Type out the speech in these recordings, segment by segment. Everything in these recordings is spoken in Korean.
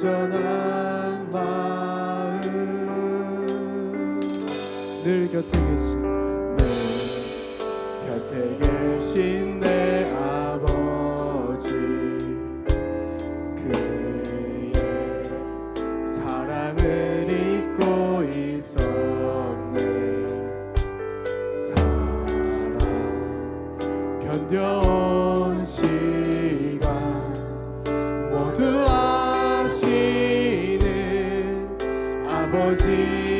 온전한 마음. 늘 곁에 계신 늘 곁에 계신 роботі.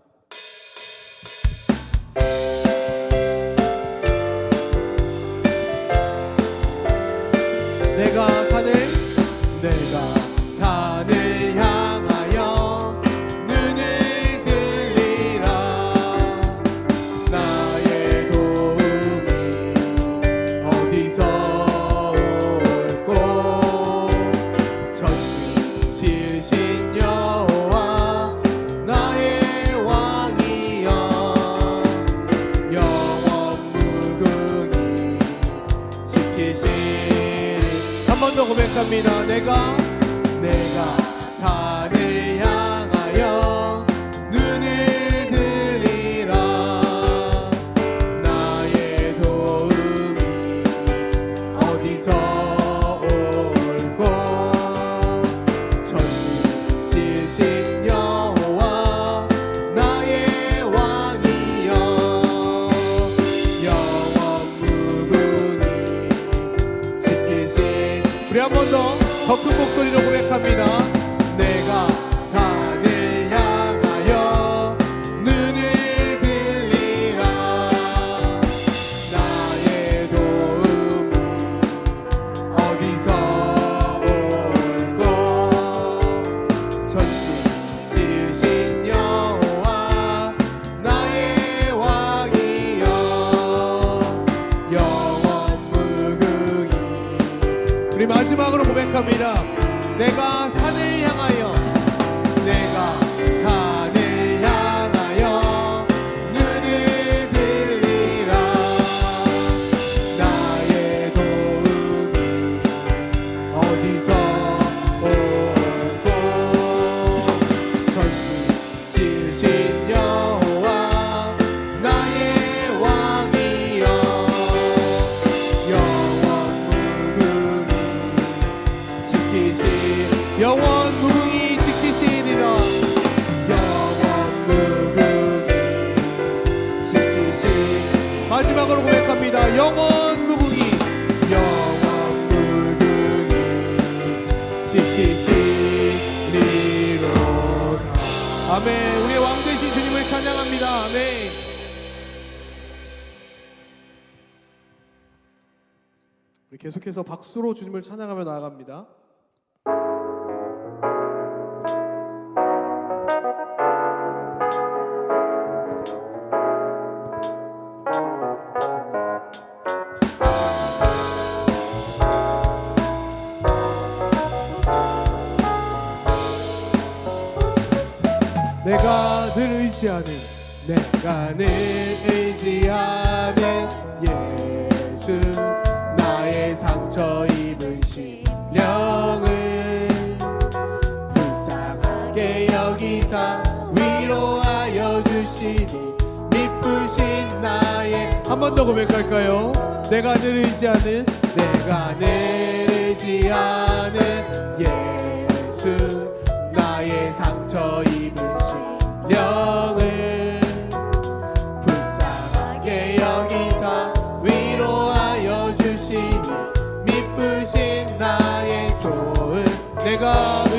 내가 사는 내가. 겁니다. 내가 내가 우리 계속해서 박수로 주님을 찬양하며 나아갑니다. 내가 늘 의지하는 내가 늘 의지하는 한 번 더 고백할까요? 내가 늘 의지하는 내가 늘 의지하는 예수 나의 상처 입은 심령을 내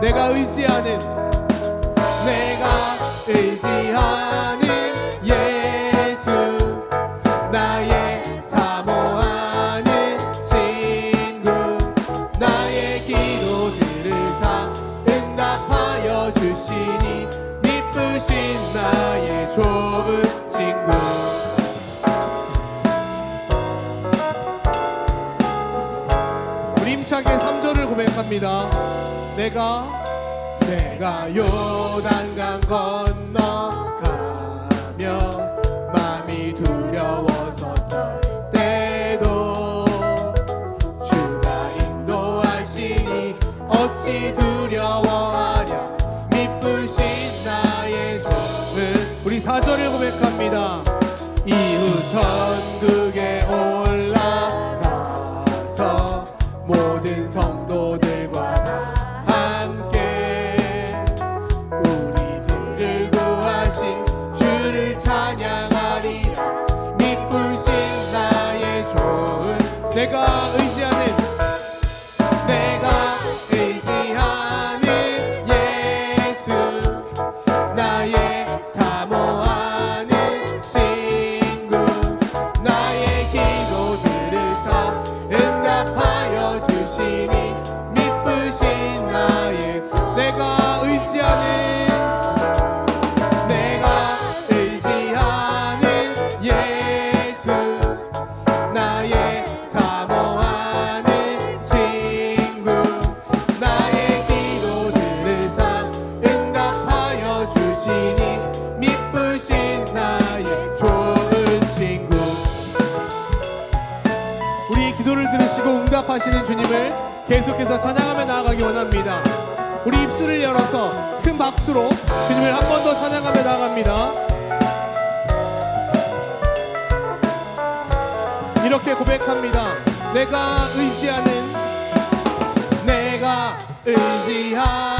내가 의지하는 내가 의지하는 예수 나의 사모하는 친구 나의 기도들을 사 응답하여 주시니 미쁘신 나의 좋은 친구. 우리 힘차게 3절을 고백합니다 내가 내가 요단강 건 주시니? 미쁘신 나의 좋은 친구. 우리 기도를 들으시고 응답하시는 주님을 계속해서 찬양하며 나아가기 원합니다. 우리 입술을 열어서 큰 박수로 주님을 한 번 더 찬양하며 나아갑니다. 이렇게 고백합니다. 내가 의지하는 내가 의지하는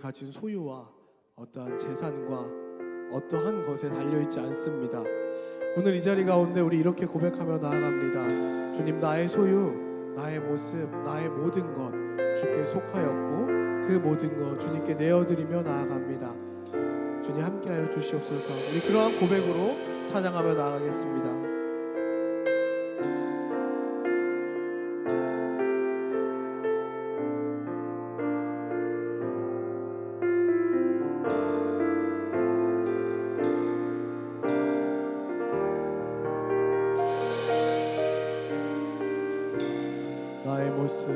가진 소유와 어떠한 재산과 어떠한 것에 달려 있지 않습니다. 오늘 이 자리 가운데 우리 이렇게 고백하며 나아갑니다. 주님 나의 소유, 나의 모습, 나의 모든 것 주께 속하였고 그 모든 것 주님께 내어드리며 나아갑니다. 주님 함께하여 주시옵소서. 우리 그러한 고백으로 찬양하며 나아가겠습니다. 모습,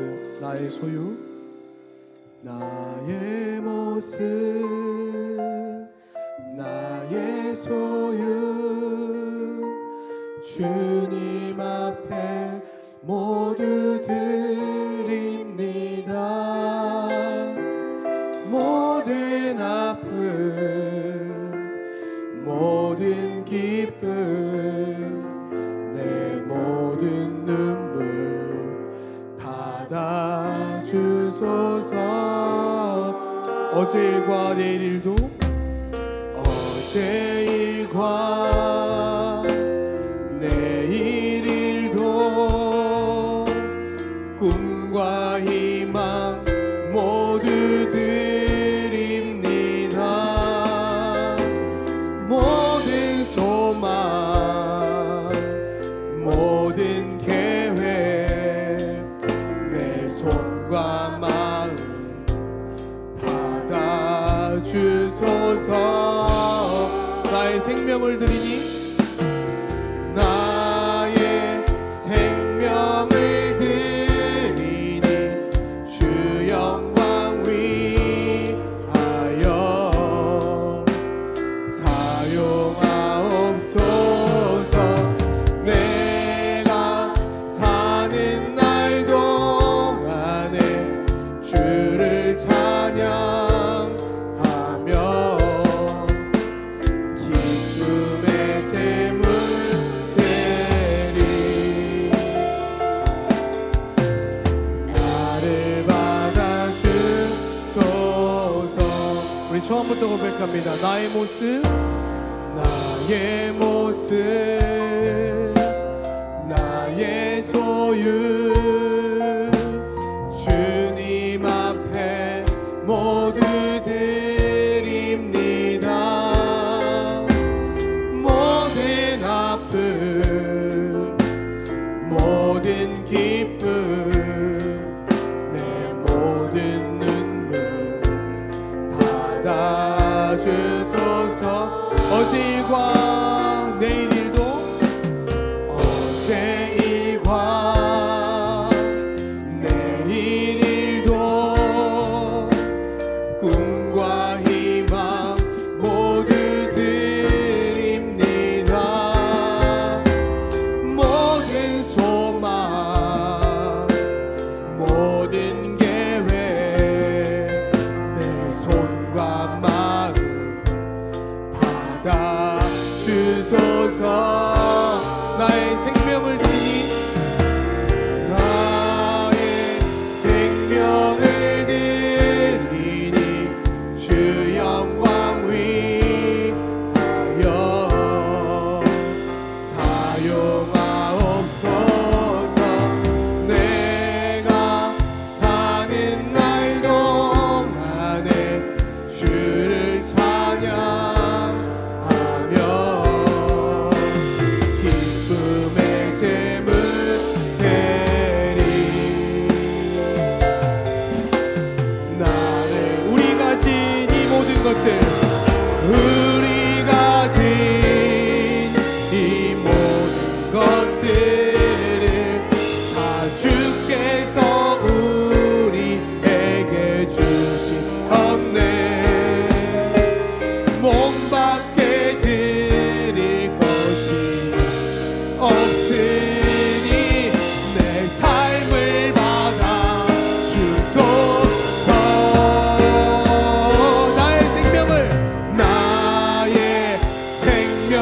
나의 소유, 나의 모습, 나의 소유, 주님 앞에 모두 드 어제 일과 내일 일도 어제 일과 을 드리니 나 처음부터 고백합니다. 나의 모습 나의 모습 나의 소유 주소서. 어제 일 생명을 There.